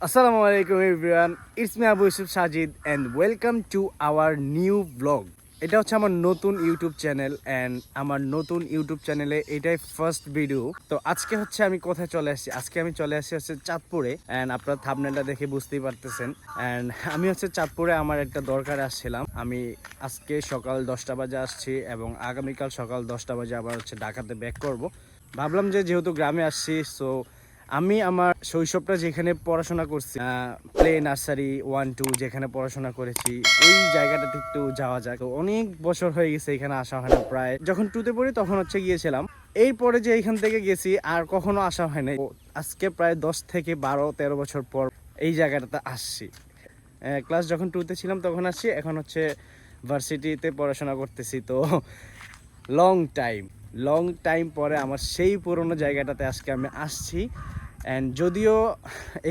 আসসালামু আলাইকুম everyone, it's me Abu Yusuf Sajid and welcome to our new blog এটা হচ্ছে আমার নতুন ইউটিউব চ্যানেল অ্যান্ড আমার নতুন ইউটিউব চ্যানেলে এটাই ফার্স্ট ভিডিও তো আজকে হচ্ছে আমি কোথায় চলে আসছি? আজকে আমি চলে আসছি হচ্ছে চাঁদপুরে অ্যান্ড আপনার থাবনেলটা দেখে বুঝতেই পারতেছেন অ্যান্ড আমি হচ্ছে চাঁদপুরে আমার একটা দরকার আসছিলাম। আমি আজকে সকাল দশটা বাজে আসছি এবং আগামীকাল সকাল দশটা বাজে আবার হচ্ছে ঢাকাতে ব্যাক করব। ভাবলাম যে যেহেতু গ্রামে আসছি সো আমি আমার শৈশবটা যেখানে পড়াশোনা করছি প্লে নার্সারি ওয়ান টু যেখানে পড়াশোনা করেছি ওই জায়গাটাতে একটু যাওয়া যায় তো অনেক বছর হয়ে গেছে এখানে আসা হয় না প্রায়। যখন টুতে পড়ি তখন হচ্ছে গিয়েছিলাম। এরপরে যে এখান থেকে গেছি, আর কখনো আসা হয় নাই। আজকে প্রায় দশ থেকে বারো, তেরো বছর পর এই জায়গাটাতে আসছি। ক্লাস যখন টুতে ছিলাম তখন আসছি, এখন হচ্ছে ভার্সিটিতে পড়াশোনা করতেছি, তো লং টাইম লং টাইম পরে আমার সেই পুরনো জায়গাটাতে আজকে আমি আসছি। অ্যান্ড যদিও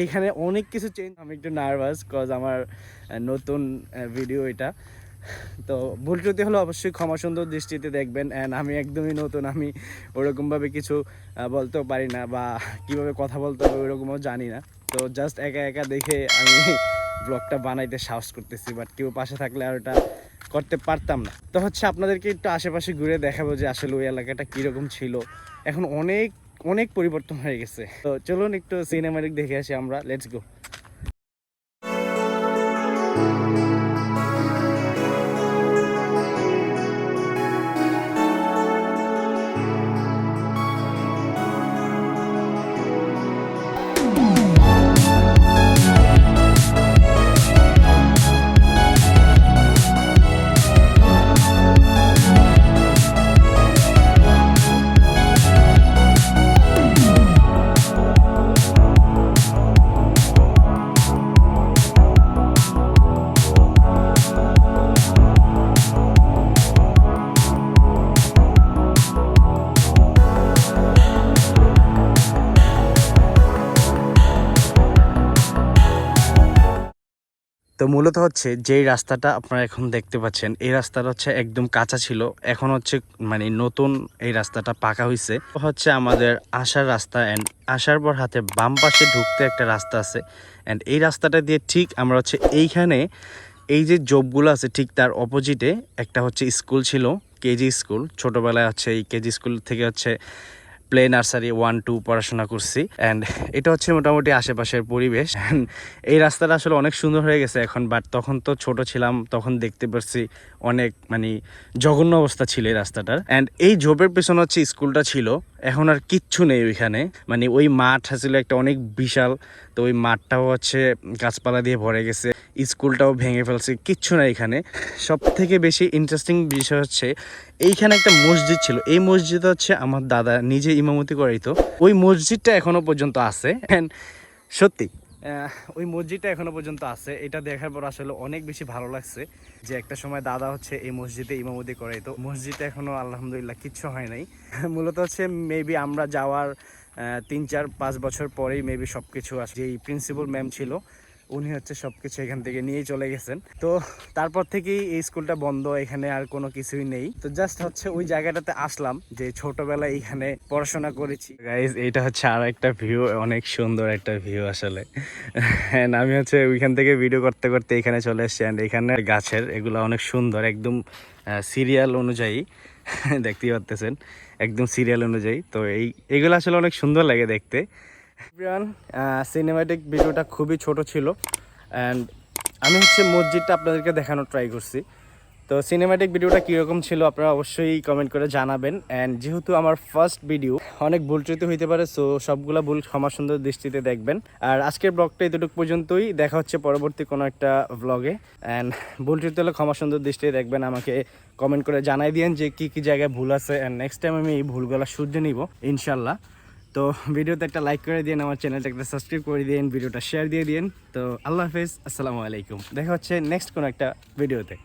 এইখানে অনেক কিছু চেঞ্জ আমি একটু নার্ভাস কজ আমার নতুন ভিডিও এটা। তো ভুল ত্রুটি হলে অবশ্যই ক্ষমা সুন্দর দৃষ্টিতে দেখবেন। অ্যান্ড আমি একদমই নতুন, আমি ওরকমভাবে কিছু বলতেও পারি না বা কীভাবে কথা বলতে হবে ওরকমও জানি না। তো জাস্ট একা একা দেখে আমি ব্লগটা বানাইতে সাহস করতেছি। বাট কেউ পাশে থাকলে আর ওটা করতে পারতাম না। তো হচ্ছে আপনাদেরকে একটু আশেপাশে ঘুরে দেখাবো যে আসলে ওই এলাকাটা কীরকম ছিল। এখন অনেক অনেক পরিবর্তন হয়ে গেছে। তো চলুন একটু সিনেমাটিক দেখে আসি আমরা। লেটস গো তো মূলত হচ্ছে যেই রাস্তাটা আপনারা এখন দেখতে পাচ্ছেন, এই রাস্তাটা হচ্ছে একদম কাঁচা ছিল। এখন হচ্ছে মানে নতুন এই রাস্তাটা পাকা হয়েছে হচ্ছে আমাদের আসার রাস্তা অ্যান্ড আসার পর হাতে বাম পাশে ঢুকতে একটা রাস্তা আছে। অ্যান্ড এই রাস্তাটা দিয়ে ঠিক আমরা হচ্ছে এইখানে এই যে জবগুলো আছে ঠিক তার অপোজিটে একটা হচ্ছে স্কুল ছিল, কেজি স্কুল। ছোটোবেলায় হচ্ছে এই কেজি স্কুল থেকে হচ্ছে প্লে নার্সারি ওয়ান টু পড়াশোনা করছি। অ্যান্ড এটা হচ্ছে মোটামুটি আশেপাশের পরিবেশ। এই রাস্তাটা আসলে অনেক সুন্দর হয়ে গেছে এখন বাট তখন তো ছোট ছিলাম, তখন দেখতে পারছি অনেক মানে জঘন্য অবস্থা ছিল এই রাস্তাটার। অ্যান্ড এই ঝোপের পেছনে হচ্ছে স্কুলটা ছিল। এখন আর কিচ্ছু নেই ওইখানে। মানে ওই মাঠ ছিল একটা অনেক বিশাল। তো ওই মাঠটাও হচ্ছে গাছপালা দিয়ে ভরে গেছে। স্কুলটাও ভেঙে ফেলছে, কিচ্ছু না এখানে। সব থেকে বেশি ইন্টারেস্টিং বিষয় হচ্ছে, এইখানে একটা মসজিদ ছিল। এই মসজিদ হচ্ছে আমার দাদা নিজে ইমামতি করাইতো। ওই মসজিদটা এখনও পর্যন্ত আছে। সত্যি ওই মসজিদটা এখনও পর্যন্ত আছে। এটা দেখার পর আসলে অনেক বেশি ভালো লাগছে যে একটা সময় দাদা হচ্ছে এই মসজিদে ইমামতি করাইতো। মসজিদে এখনও, আলহামদুলিল্লাহ, কিচ্ছু হয় নাই। মূলত হচ্ছে মেবি আমরা যাওয়ার তিন চার পাঁচ বছর পরেই মেবি সব কিছু আসে এই প্রিন্সিপাল ম্যাম ছিল উনি হচ্ছে সব কিছু এখান থেকে নিয়েই চলে গেছেন। তো তারপর থেকেই এই স্কুলটা বন্ধ, এখানে আর কোনো কিছুই নেই। তো জাস্ট হচ্ছে ওই জায়গাটাতে আসলাম যে ছোটবেলায় এখানে পড়াশোনা করেছি। গাইজ এইটা হচ্ছে আর একটা ভিউ অনেক সুন্দর একটা ভিউ আসলে। And আমি হচ্ছে ওইখান থেকে ভিডিও করতে করতে এখানে চলে এসেছি। অ্যান্ড এখানে গাছের, এগুলো অনেক সুন্দর, একদম সিরিয়াল অনুযায়ী। দেখতেই পারতেছেন, একদম সিরিয়াল অনুযায়ী। তো এই, এগুলো আসলে অনেক সুন্দর লাগে দেখতে। সিনেমাটিক ভিডিওটা খুবই ছোট ছিল। অ্যান্ড আমি হচ্ছে মসজিদটা আপনাদেরকে দেখানোর ট্রাই করছি। তো সিনেমাটিক ভিডিওটা কীরকম ছিল আপনারা অবশ্যই কমেন্ট করে জানাবেন। অ্যান্ড যেহেতু আমার ফার্স্ট ভিডিও অনেক ভুল হইতে পারে সো সবগুলা ভুল ক্ষমা সুন্দর দৃষ্টিতে দেখবেন। আর আজকের ব্লগটা এতটুকু পর্যন্তই, দেখা হচ্ছে পরবর্তী কোনো একটা ব্লগে অ্যান্ড ভুল হলে ক্ষমা সুন্দর দৃষ্টিতে দেখবেন, আমাকে কমেন্ট করে জানাই দিন যে কী কী জায়গায় ভুল আছে। অ্যান্ড নেক্সট টাইম আমি এই ভুলগুলো শুধরে নিব ইনশাল্লাহ তো ভিডিওতে একটা লাইক করে দিন আমার চ্যানেলটা একটা সাবস্ক্রাইব করে দিন ভিডিওটা শেয়ার দিয়ে দিন তো আল্লাহ হাফেজ, আসসালামু আলাইকুম। দেখা হচ্ছে নেক্সট কোনো একটা ভিডিওতে